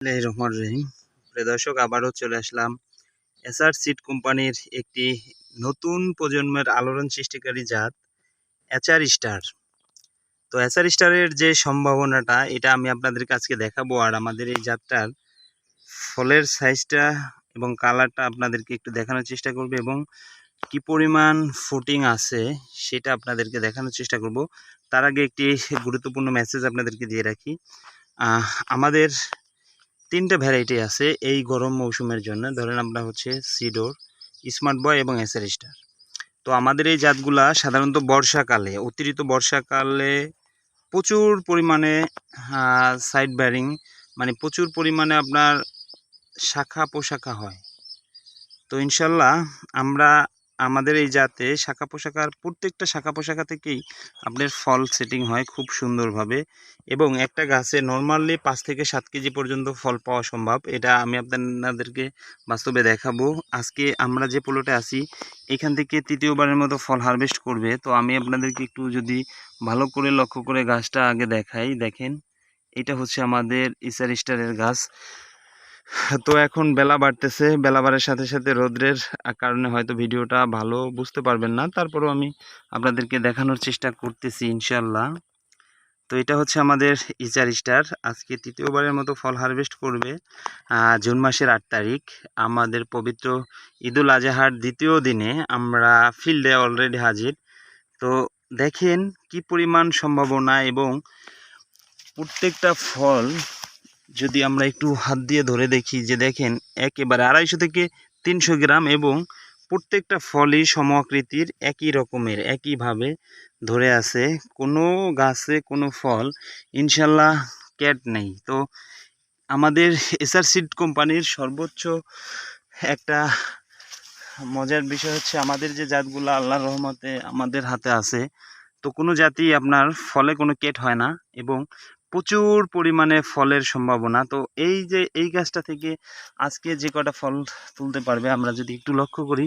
রহমানির রহিম। প্রিয় দর্শক, আবারও চলে আসলাম এসআর সিড কোম্পানির একটি নতুন প্রজন্মের আলোড়ন সৃষ্টিকারী জাত এচআর স্টার। তো এসআর স্টারের যে সম্ভাবনাটা, এটা আমি আপনাদের কাছকে দেখাবো। আর আমাদের এই জাতটার ফলের সাইজটা এবং কালারটা আপনাদেরকে একটু দেখানোর চেষ্টা করবে এবং কি পরিমাণ ফুটিং আছে সেটা আপনাদেরকে দেখানোর চেষ্টা করব। তার আগে একটি গুরুত্বপূর্ণ মেসেজ আপনাদেরকে দিয়ে রাখি। আমাদের তিনটে ভ্যারাইটি আছে এই গরম মৌসুমের জন্য। ধরেন আমরা হচ্ছে সিডোর স্মার্ট বয় এবং এসআর স্টার তো আমাদের এই জাতগুলা সাধারণত বর্ষাকালে, অতিরিক্ত বর্ষাকালে প্রচুর পরিমাণে সাইড ব্যারিং মানে প্রচুর পরিমাণে আপনার শাখা পোশাখা হয়। তো ইনশাল্লাহ আমরা আমাদের এই জাতে শাখা পোশাকার প্রত্যেকটা শাখা পোশাকা থেকেই আপনার ফল সেটিং হয় খুব সুন্দরভাবে এবং একটা গাছে নর্মালি পাঁচ থেকে সাত কেজি পর্যন্ত ফল পাওয়া সম্ভব। এটা আমি আপনাদেরকে বাস্তবে দেখাবো। আজকে আমরা যে পোলোটে আছি, এখান থেকে তৃতীয়বারের মতো ফল হারভেস্ট করবে। তো আমি আপনাদেরকে একটু যদি ভালো করে লক্ষ্য করে গাছটা আগে দেখাই। দেখেন, এটা হচ্ছে আমাদের ইসার স্টারের গাছ। তো এখন বেলা বাড়তেছে, বেলা বাড়ার সাথে সাথে রোদ্রের কারণে হয়তো ভিডিওটা ভালো বুঝতে পারবেন না। তারপরেও আমি আপনাদেরকে দেখানোর চেষ্টা করতেছি ইনশাল্লাহ তো এটা হচ্ছে আমাদের ইচার স্টার। আজকে তৃতীয়বারের মতো ফল হারভেস্ট করবে জুন মাসের আট তারিখ। আমাদের পবিত্র ঈদুল আজহার দ্বিতীয় দিনে আমরা ফিল্ডে অলরেডি হাজির। তো দেখেন কি পরিমাণ সম্ভাবনা এবং প্রত্যেকটা ফল যদি আমরা একটু হাত দিয়ে ধরে দেখি যে দেখেন, একেবারে আড়াইশো থেকে তিনশো গ্রাম এবং প্রত্যেকটা ফলই সমাকৃতির একই রকমের, একইভাবে ধরে আছে। কোনো গাছে কোনো ফল ইনশাল্লাহ ক্যাট নেই। তো আমাদের এসআর সিড কোম্পানির সর্বোচ্চ একটা মজার বিষয় হচ্ছে আমাদের যে জাতগুলো আল্লাহর রহমতে আমাদের হাতে আছে, তো কোনো জাতি আপনার ফলে কোনো কেট হয় না এবং প্রচুর পরিমাণে ফলের সম্ভাবনা। তো এই যে, এই গাছটা থেকে আজকে যে কটা ফল তুলতে পারবে আমরা যদি একটু লক্ষ্য করি,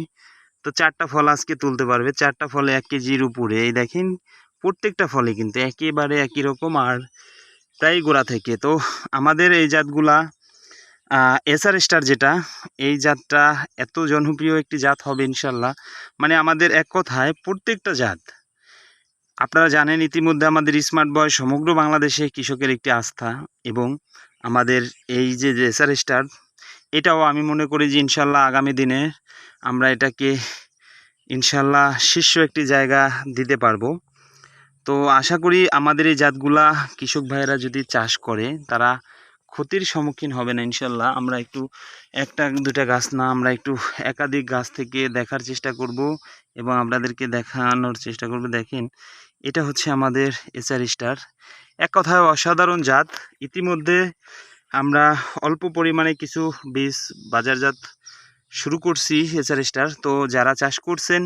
তো চারটা ফল আজকে তুলতে পারবে। চারটা ফলে এক কেজির উপরে। এই দেখেন, প্রত্যেকটা ফলে কিন্তু একেবারে একই রকম আর তাই গোড়া থেকে। তো আমাদের এই জাতগুলা এসআর স্টার যেটা, এই জাতটা এত জনপ্রিয় একটি জাত হবে ইনশাল্লাহ। মানে আমাদের এক কথায় প্রত্যেকটা জাত আপনারা জানেন ইতিমধ্যে আমাদের স্মার্ট বয় সমগ্র বাংলাদেশে কৃষকের একটি আস্থা এবং আমাদের এই যে এসআর স্টার এটাও আমি মনে করি যে ইনশাল্লাহ আগামী দিনে আমরা এটাকে ইনশাল্লাহ শীর্ষ একটি জায়গা দিতে পারব। তো আশা করি আমাদের এই জাতগুলা কৃষক ভাইয়েরা যদি চাষ করে, তারা ক্ষতির সম্মুখীন হবে না ইনশাল্লাহ। আমরা একটু একটা দুটা গাছ না, আমরা একটু একাধিক গাছ থেকে দেখার চেষ্টা করব। এবং আপনাদেরকে দেখানোর চেষ্টা করব। দেখেন, এটা হচ্ছে আমাদের এসআর স্টার এক কথায় অসাধারণ জাত। ইতিমধ্যে আমরা অল্প পরিমাণে কিছু বীজ, বাজারজাত শুরু করছি এসআর স্টার তো যারা চাষ করছেন,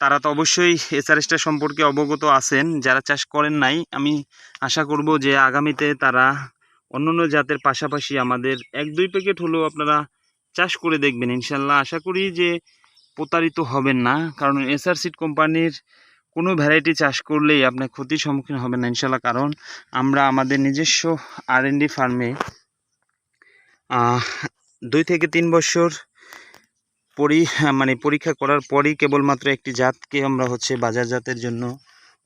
তারা তো অবশ্যই এসআর স্টার সম্পর্কে অবগত আছেন। যারা চাষ করেন নাই, আমি আশা করব যে আগামীতে তারা অন্যান্য জাতের পাশাপাশি আমাদের এক দুই প্যাকেট হলেও আপনারা চাষ করে দেখবেন। ইনশাল্লাহ আশা করি যে প্রতারিত হবেন না, কারণ এসআর সিড কোম্পানির কোনো ভ্যারাইটি চাষ করলেই আপনার ক্ষতির সম্মুখীন হবেন না ইনশাল্লাহ কারণ আমরা আমাদের নিজস্ব আর এন ডি ফার্মে দুই থেকে তিন বছর পরি মানে পরীক্ষা করার পরই কেবলমাত্র একটি জাতকে আমরা হচ্ছে বাজার জাতের জন্য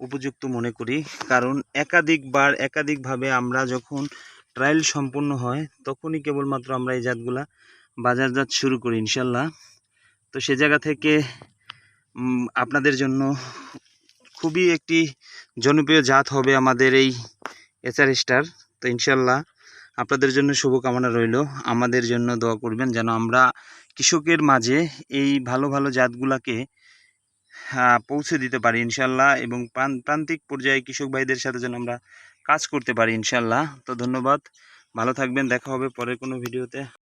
উপযুক্ত মনে করি। কারণ একাধিকবার, একাধিকভাবে আমরা যখন ট্রায়াল সম্পূর্ণ হয়, তখনই কেবলমাত্র আমরা এই জাতগুলা বাজারজাত শুরু করি ইনশাল্লাহ তো সে জায়গা থেকে আপনাদের জন্য খুবই একটি জনপ্রিয় জাত হবে আমাদের এই এচআর স্টার। তো ইনশাল্লাহ আপনাদের জন্য শুভকামনা রইল। আমাদের জন্য দোয়া করবেন যেন আমরা কৃষকের মাঝে এই ভালো ভালো জাতগুলাকে পৌঁছে দিতে পারি ইনশাল্লাহ এবং প্রান- প্রান্তিক পর্যায়ে কৃষক ভাইদের সাথে যেন আমরা কাজ করতে পারি ইনশাল্লাহ তো ধন্যবাদ। ভালো থাকবেন। দেখা হবে পরের কোনো ভিডিওতে।